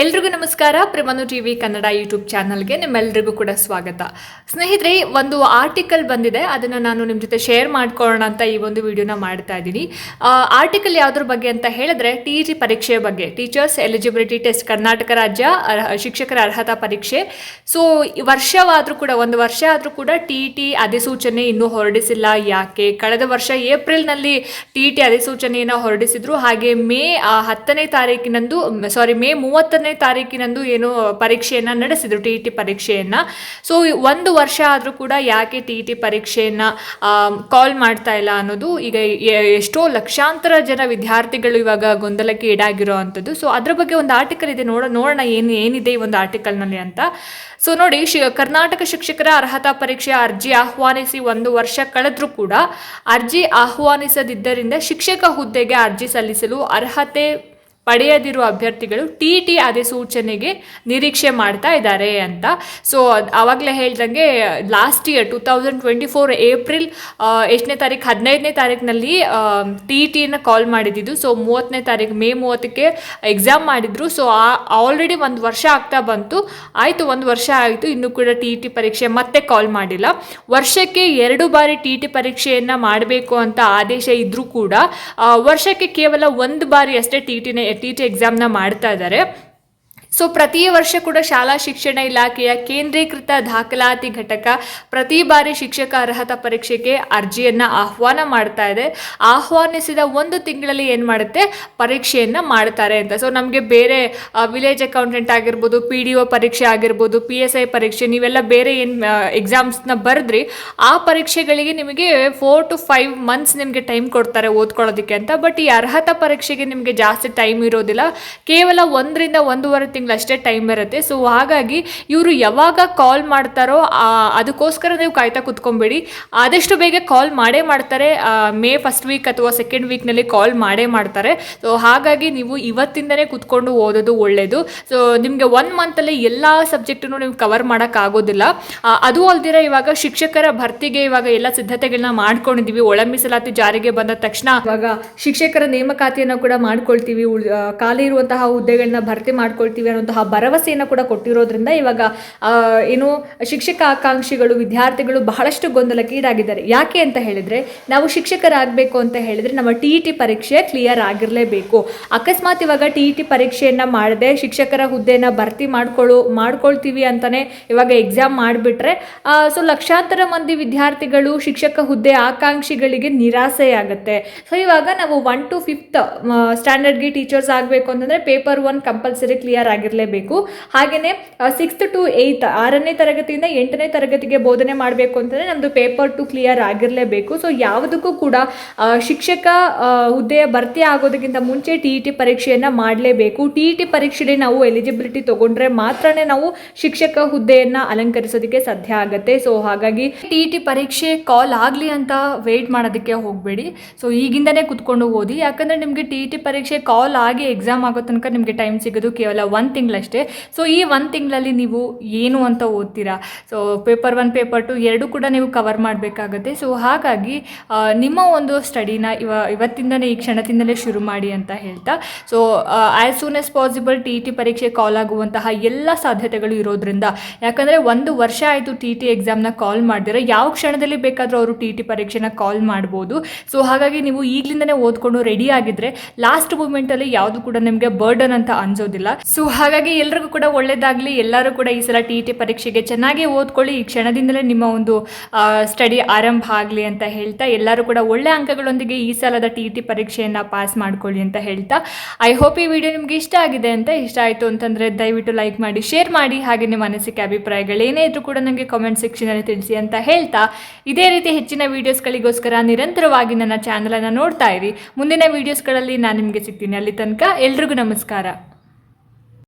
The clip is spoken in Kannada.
ಎಲ್ರಿಗೂ ನಮಸ್ಕಾರ. ಪ್ರೇಮನು ಟಿವಿ ಕನ್ನಡ ಯೂಟ್ಯೂಬ್ ಚಾನಲ್ಗೆ ನಿಮ್ಮೆಲ್ರಿಗೂ ಕೂಡ ಸ್ವಾಗತ. ಸ್ನೇಹಿತರೆ, ಒಂದು ಆರ್ಟಿಕಲ್ ಬಂದಿದೆ. ಅದನ್ನು ನಾನು ನಿಮ್ಮ ಜೊತೆ ಶೇರ್ ಮಾಡ್ಕೊಳ್ಳೋಣ ಅಂತ ಈ ಒಂದು ವಿಡಿಯೋನ ಮಾಡ್ತಾ ಇದ್ದೀನಿ. ಆರ್ಟಿಕಲ್ ಯಾವುದ್ರ ಬಗ್ಗೆ ಅಂತ ಹೇಳಿದ್ರೆ ಟಿ ಜಿ ಪರೀಕ್ಷೆಯ ಬಗ್ಗೆ. ಟೀಚರ್ಸ್ ಎಲಿಜಿಬಿಲಿಟಿ ಟೆಸ್ಟ್ ಕರ್ನಾಟಕ ರಾಜ್ಯ ಶಿಕ್ಷಕರ ಅರ್ಹತಾ ಪರೀಕ್ಷೆ. ಸೊ ವರ್ಷವಾದರೂ ಕೂಡ, ಒಂದು ವರ್ಷ ಆದರೂ ಕೂಡ ಟಿ ಟಿ ಅಧಿಸೂಚನೆ ಇನ್ನೂ ಹೊರಡಿಸಿಲ್ಲ. ಯಾಕೆ? ಕಳೆದ ವರ್ಷ ಏಪ್ರಿಲ್ನಲ್ಲಿ ಟಿ ಟಿ ಅಧಿಸೂಚನೆಯನ್ನು ಹೊರಡಿಸಿದ್ರು. ಹಾಗೆ ಮೇ ಹತ್ತನೇ ತಾರೀಕಿನಂದು ಸಾರಿ ಮೇ ಮೂವತ್ತನೇ ತಾರೀಕಿನಂದು ಏನು ಪರೀಕ್ಷೆಯನ್ನು ನಡೆಸಿದ್ರು, ಟಿ ಟಿ ಪರೀಕ್ಷೆಯನ್ನು. ಸೊ ಒಂದು ವರ್ಷ ಆದರೂ ಕೂಡ ಯಾಕೆ ಟಿ ಟಿ ಪರೀಕ್ಷೆಯನ್ನು ಕಾಲ್ ಮಾಡ್ತಾ ಇಲ್ಲ ಅನ್ನೋದು ಈಗ ಎಷ್ಟೋ ಲಕ್ಷಾಂತರ ಜನ ವಿದ್ಯಾರ್ಥಿಗಳು ಇವಾಗ ಗೊಂದಲಕ್ಕೆ ಈಡಾಗಿರೋ ಅಂಥದ್ದು ಸೊ ಅದ್ರ ಬಗ್ಗೆ ಒಂದು ಆರ್ಟಿಕಲ್ ಇದೆ, ನೋಡ, ನೋಡೋಣ ಏನು, ಏನಿದೆ ಈ ಒಂದು ಆರ್ಟಿಕಲ್ನಲ್ಲಿ ಅಂತ. ಸೊ ನೋಡಿ, ಶಿ, ಕರ್ನಾಟಕ ಶಿಕ್ಷಕರ ಅರ್ಹತಾ ಪರೀಕ್ಷೆ ಅರ್ಜಿ ಆಹ್ವಾನಿಸಿ ಒಂದು ವರ್ಷ ಕಳೆದರೂ ಕೂಡ, ಅರ್ಜಿ ಆಹ್ವಾನಿಸದಿದ್ದರಿಂದ ಶಿಕ್ಷಕ ಹುದ್ದೆಗೆ ಅರ್ಜಿ ಸಲ್ಲಿಸಲು ಅರ್ಹತೆ ಪಡೆಯದಿರುವ ಅಭ್ಯರ್ಥಿಗಳು ಟಿ ಟಿ ಅಧಿಸೂಚನೆಗೆ ನಿರೀಕ್ಷೆ ಮಾಡ್ತಾ ಇದ್ದಾರೆ ಅಂತ. ಸೊ ಆವಾಗಲೇ ಹೇಳ್ದಂಗೆ last year two thousand twenty four April ಎಷ್ಟನೇ ತಾರೀಕು ಹದಿನೈದನೇ ತಾರೀಕಿನಲ್ಲಿ ಟಿ ಟಿನ ಕಾಲ್ ಮಾಡಿದ್ದು ಸೊ ಮೂವತ್ತನೇ ತಾರೀಕು ಮೇ ಮೂವತ್ತಕ್ಕೆ ಎಕ್ಸಾಮ್ ಮಾಡಿದ್ರು. ಸೊ ಆಲ್ರೆಡಿ ಒಂದು ವರ್ಷ ಆಗ್ತಾ ಬಂತು. ಆಯಿತು, ಒಂದು ವರ್ಷ ಆಯಿತು. ಇನ್ನೂ ಕೂಡ ಟಿ ಟಿ ಪರೀಕ್ಷೆ ಮತ್ತೆ ಕಾಲ್ ಮಾಡಿಲ್ಲ. ವರ್ಷಕ್ಕೆ ಎರಡು ಬಾರಿ ಟಿ ಟಿ ಪರೀಕ್ಷೆಯನ್ನು ಮಾಡಬೇಕು ಅಂತ ಆದೇಶ ಇದ್ರೂ ಕೂಡ ವರ್ಷಕ್ಕೆ ಕೇವಲ ಒಂದು ಬಾರಿ ಅಷ್ಟೇ ಟಿ ಟಿನ ಟಿ ಟಿ ಎಕ್ಸಾಮ್ನ ಮಾಡ್ತಾ ಇದ್ದಾರೆ ಸೊ ಪ್ರತಿ ವರ್ಷ ಕೂಡ ಶಾಲಾ ಶಿಕ್ಷಣ ಇಲಾಖೆಯ ಕೇಂದ್ರೀಕೃತ ದಾಖಲಾತಿ ಘಟಕ ಪ್ರತಿ ಬಾರಿ ಶಿಕ್ಷಕ ಅರ್ಹತಾ ಪರೀಕ್ಷೆಗೆ ಅರ್ಜಿಯನ್ನು ಆಹ್ವಾನ ಮಾಡ್ತಾ ಇದೆ. ಆಹ್ವಾನಿಸಿದ ಒಂದು ತಿಂಗಳಲ್ಲಿ ಏನು ಮಾಡುತ್ತೆ? ಪರೀಕ್ಷೆಯನ್ನು ಮಾಡ್ತಾರೆ ಅಂತ. ಸೊ ನಮಗೆ ಬೇರೆ ವಿಲೇಜ್ ಅಕೌಂಟೆಂಟ್ ಆಗಿರ್ಬೋದು ಪಿ ಡಿ ಒ ಪರೀಕ್ಷೆ ಆಗಿರ್ಬೋದು ಪಿ ಎಸ್ ಐ ಪರೀಕ್ಷೆ, ನೀವೆಲ್ಲ ಬೇರೆ ಏನು ಎಕ್ಸಾಮ್ಸ್ನ ಬರೆದ್ರಿ, ಆ ಪರೀಕ್ಷೆಗಳಿಗೆ ನಿಮಗೆ ಫೋರ್ ಟು ಫೈವ್ ಮಂತ್ಸ್ ನಿಮಗೆ ಟೈಮ್ ಕೊಡ್ತಾರೆ ಓದ್ಕೊಳ್ಳೋದಕ್ಕೆ ಅಂತ. ಬಟ್ ಈ ಅರ್ಹತಾ ಪರೀಕ್ಷೆಗೆ ನಿಮಗೆ ಜಾಸ್ತಿ ಟೈಮ್ ಇರೋದಿಲ್ಲ. ಕೇವಲ ಒಂದರಿಂದ ಒಂದೂವರೆ ತಿಂಗಳು ಅಷ್ಟೇ ಟೈಮ್ ಇರುತ್ತೆ. ಸೊ ಹಾಗಾಗಿ ಇವರು ಯಾವಾಗ ಕಾಲ್ ಮಾಡ್ತಾರೋ ಅದಕ್ಕೋಸ್ಕರ ನೀವು ಕಾಯ್ತಾ ಕುತ್ಕೊಂಬೇಡಿ ಆದಷ್ಟು ಬೇಗ ಕಾಲ್ ಮಾಡೇ ಮಾಡ್ತಾರೆ. ಮೇ ಫಸ್ಟ್ ವೀಕ್ ಅಥವಾ ಸೆಕೆಂಡ್ ವೀಕ್ನಲ್ಲಿ ಕಾಲ್ ಮಾಡೇ ಮಾಡ್ತಾರೆ. ಸೊ ಹಾಗಾಗಿ ನೀವು ಇವತ್ತಿಂದನೇ ಕುತ್ಕೊಂಡು ಓದೋದು ಒಳ್ಳೆಯದು ಸೊ ನಿಮಗೆ ಒನ್ ಮಂತಲ್ಲಿ ಎಲ್ಲ ಸಬ್ಜೆಕ್ಟನ್ನು ನೀವು ಕವರ್ ಮಾಡೋಕ್ಕಾಗೋದಿಲ್ಲ ಅದು ಅಲ್ದಿರ ಇವಾಗ ಶಿಕ್ಷಕರ ಭರ್ತಿಗೆ ಇವಾಗ ಎಲ್ಲ ಸಿದ್ಧತೆಗಳನ್ನ ಮಾಡ್ಕೊಂಡಿದ್ದೀವಿ ಒಳ ಮೀಸಲಾತಿ ಜಾರಿಗೆ ಬಂದ ತಕ್ಷಣ ಇವಾಗ ಶಿಕ್ಷಕರ ನೇಮಕಾತಿಯನ್ನು ಕೂಡ ಮಾಡ್ಕೊಳ್ತೀವಿ. ಖಾಲಿ ಇರುವಂತಹ ಹುದ್ದೆಗಳನ್ನ ಭರ್ತಿ ಮಾಡ್ಕೊಳ್ತೀವಿ. ಅನ್ನುವಂತಹ ಭರವಸೆಯನ್ನು ಕೂಡ ಕೊಟ್ಟಿರೋದ್ರಿಂದ ಇವಾಗ ಏನು ಶಿಕ್ಷಕ ಆಕಾಂಕ್ಷಿಗಳು ವಿದ್ಯಾರ್ಥಿಗಳು ಬಹಳಷ್ಟು ಗೊಂದಲಕ್ಕೆ ಈಡಾಗಿದ್ದಾರೆ. ಯಾಕೆ ಅಂತ ಹೇಳಿದ್ರೆ, ನಾವು ಶಿಕ್ಷಕರಾಗಬೇಕು ಅಂತ ಹೇಳಿದ್ರೆ ನಮ್ಮ ಟಿ ಇ ಟಿ ಪರೀಕ್ಷೆ ಕ್ಲಿಯರ್ ಆಗಿರಲೇಬೇಕು. ಅಕಸ್ಮಾತ್ ಇವಾಗ ಟಿ ಇ ಟಿ ಪರೀಕ್ಷೆಯನ್ನು ಮಾಡದೆ ಶಿಕ್ಷಕರ ಹುದ್ದೆಯನ್ನು ಭರ್ತಿ ಮಾಡ್ಕೊಳ್ಳೋ, ಮಾಡ್ಕೊಳ್ತೀವಿ ಅಂತಾನೆ ಇವಾಗ ಎಕ್ಸಾಮ್ ಮಾಡಿಬಿಟ್ರೆ ಸೊ ಲಕ್ಷಾಂತರ ಮಂದಿ ವಿದ್ಯಾರ್ಥಿಗಳು ಶಿಕ್ಷಕ ಹುದ್ದೆ ಆಕಾಂಕ್ಷಿಗಳಿಗೆ ನಿರಾಸೆಯಾಗುತ್ತೆ. ಸೊ ಇವಾಗ ನಾವು ಒನ್ ಟು ಫಿಫ್ತ್ ಸ್ಟ್ಯಾಂಡರ್ಡ್ಗೆ ಟೀಚರ್ಸ್ ಆಗಬೇಕು ಅಂತಂದರೆ ಪೇಪರ್ ಒನ್ ಕಂಪಲ್ಸರಿ ಕ್ಲಿಯರ್ ಆಗಿರಲೇಬೇಕು. ಹಾಗೆಯೇ ಸಿಕ್ಸ್ತ್ ಟು ಏಯ್ತ್ ಆರನೇ ತರಗತಿಯಿಂದ ಎಂಟನೇ ತರಗತಿಗೆ ಬೋಧನೆ ಮಾಡಬೇಕು ಅಂತಂದರೆ ನಮ್ಮದು ಪೇಪರ್ ಟು ಕ್ಲಿಯರ್ ಆಗಿರಲೇಬೇಕು. ಸೊ ಯಾವುದಕ್ಕೂ ಕೂಡ ಶಿಕ್ಷಕ ಹುದ್ದೆಯ ಭರ್ತಿ ಆಗೋದಕ್ಕಿಂತ ಮುಂಚೆ ಟಿ ಇ ಟಿ ಪರೀಕ್ಷೆಯನ್ನು ಮಾಡಲೇಬೇಕು. ಟಿ ಇ ಟಿ ಪರೀಕ್ಷೆಗೆ ನಾವು ಎಲಿಜಿಬಿಲಿಟಿ ತಗೊಂಡ್ರೆ ಮಾತ್ರನೇ ನಾವು ಶಿಕ್ಷಕ ಹುದ್ದೆಯನ್ನು ಅಲಂಕರಿಸೋದಕ್ಕೆ ಸಾಧ್ಯ ಆಗುತ್ತೆ. ಸೊ ಹಾಗಾಗಿ ಟಿ ಇ ಟಿ ಪರೀಕ್ಷೆ ಕಾಲ್ ಆಗಲಿ ಅಂತ ವೆಯ್ಟ್ ಮಾಡೋದಕ್ಕೆ ಹೋಗಬೇಡಿ. ಸೊ ಈಗಿಂದನೇ ಕುತ್ಕೊಂಡು ಓದಿ. ಯಾಕಂದರೆ ನಿಮಗೆ ಟಿ ಇ ಟಿ ಪರೀಕ್ಷೆ ಕಾಲ್ ಆಗಿ ಎಕ್ಸಾಮ್ ಆಗೋ ತನಕ ನಿಮಗೆ ಟೈಮ್ ಸಿಗೋದು ಕೇವಲ ಒಂದು ತಿಂಗಳಷ್ಟೇ. ಸೊ ಈ ಒಂದು ತಿಂಗಳಲ್ಲಿ ನೀವು ಏನು ಅಂತ ಓದ್ತೀರಾ? So paper one paper two ಎರಡೂ ಕೂಡ ನೀವು ಕವರ್ ಮಾಡಬೇಕಾಗುತ್ತೆ. ಸೊ ಹಾಗಾಗಿ ನಿಮ್ಮ ಒಂದು ಸ್ಟಡಿನ ಇವ ಇವತ್ತಿಂದಲೇ ಈ ಕ್ಷಣದಿಂದಲೇ ಶುರು ಮಾಡಿ ಅಂತ ಹೇಳ್ತಾ. So as soon as possible T T ಪರೀಕ್ಷೆ ಕಾಲ್ ಆಗುವಂತಹ ಎಲ್ಲ ಸಾಧ್ಯತೆಗಳು ಇರೋದ್ರಿಂದ, ಯಾಕಂದರೆ ಒಂದು ವರ್ಷ ಆಯಿತು ಟಿ ಟಿ ಎಕ್ಸಾಮ್ನ ಕಾಲ್ ಮಾಡಿದರೆ, ಯಾವ ಕ್ಷಣದಲ್ಲಿ ಬೇಕಾದರೂ ಅವರು ಟಿ ಟಿ ಪರೀಕ್ಷೆನ ಕಾಲ್ ಮಾಡ್ಬೋದು. ಸೊ ಹಾಗಾಗಿ ನೀವು ಈಗಲಿಂದನೇ ಓದ್ಕೊಂಡು ರೆಡಿ ಆಗಿದ್ರೆ ಲಾಸ್ಟ್ ಮೂಮೆಂಟಲ್ಲಿ ಯಾವುದು ಕೂಡ ನಿಮಗೆ ಬರ್ಡನ್ ಅಂತ ಅನ್ಸೋದಿಲ್ಲ. ಸೊ ಹಾಗಾಗಿ ಎಲ್ರಿಗೂ ಕೂಡ ಒಳ್ಳೇದಾಗಲಿ. ಎಲ್ಲರೂ ಕೂಡ ಈ ಸಲ ಟಿ ಟಿ ಪರೀಕ್ಷೆಗೆ ಚೆನ್ನಾಗಿ ಓದ್ಕೊಳ್ಳಿ. ಈ ಕ್ಷಣದಿಂದಲೇ ನಿಮ್ಮ ಒಂದು ಸ್ಟಡಿ ಆರಂಭ ಆಗಲಿ ಅಂತ ಹೇಳ್ತಾ, ಎಲ್ಲರೂ ಕೂಡ ಒಳ್ಳೆ ಅಂಕಗಳೊಂದಿಗೆ ಈ ಸಲದ ಟಿ ಟಿ ಪರೀಕ್ಷೆಯನ್ನು ಪಾಸ್ ಮಾಡ್ಕೊಳ್ಳಿ ಅಂತ ಹೇಳ್ತಾ. ಐ ಹೋಪ್ ಈ ವಿಡಿಯೋ ನಿಮಗೆ ಇಷ್ಟ ಆಗಿದೆ ಅಂತ. ಇಷ್ಟ ಆಯಿತು ಅಂತಂದರೆ ದಯವಿಟ್ಟು ಲೈಕ್ ಮಾಡಿ, ಶೇರ್ ಮಾಡಿ. ಹಾಗೆ ನಿಮ್ಮ ಅನಿಸಿಕೆ, ಅಭಿಪ್ರಾಯಗಳು ಏನೇ ಇದ್ರೂ ಕೂಡ ನನಗೆ ಕಾಮೆಂಟ್ ಸೆಕ್ಷನಲ್ಲಿ ತಿಳಿಸಿ ಅಂತ ಹೇಳ್ತಾ. ಇದೇ ರೀತಿ ಹೆಚ್ಚಿನ ವೀಡಿಯೋಸ್ಗಳಿಗೋಸ್ಕರ ನಿರಂತರವಾಗಿ ನನ್ನ ಚಾನಲನ್ನು ನೋಡ್ತಾ ಇರಿ. ಮುಂದಿನ ವೀಡಿಯೋಸ್ಗಳಲ್ಲಿ ನಾನು ನಿಮಗೆ ಸಿಗ್ತೀನಿ ಅಲ್ಲಿ ತನಕ. ಎಲ್ರಿಗೂ ನಮಸ್ಕಾರ.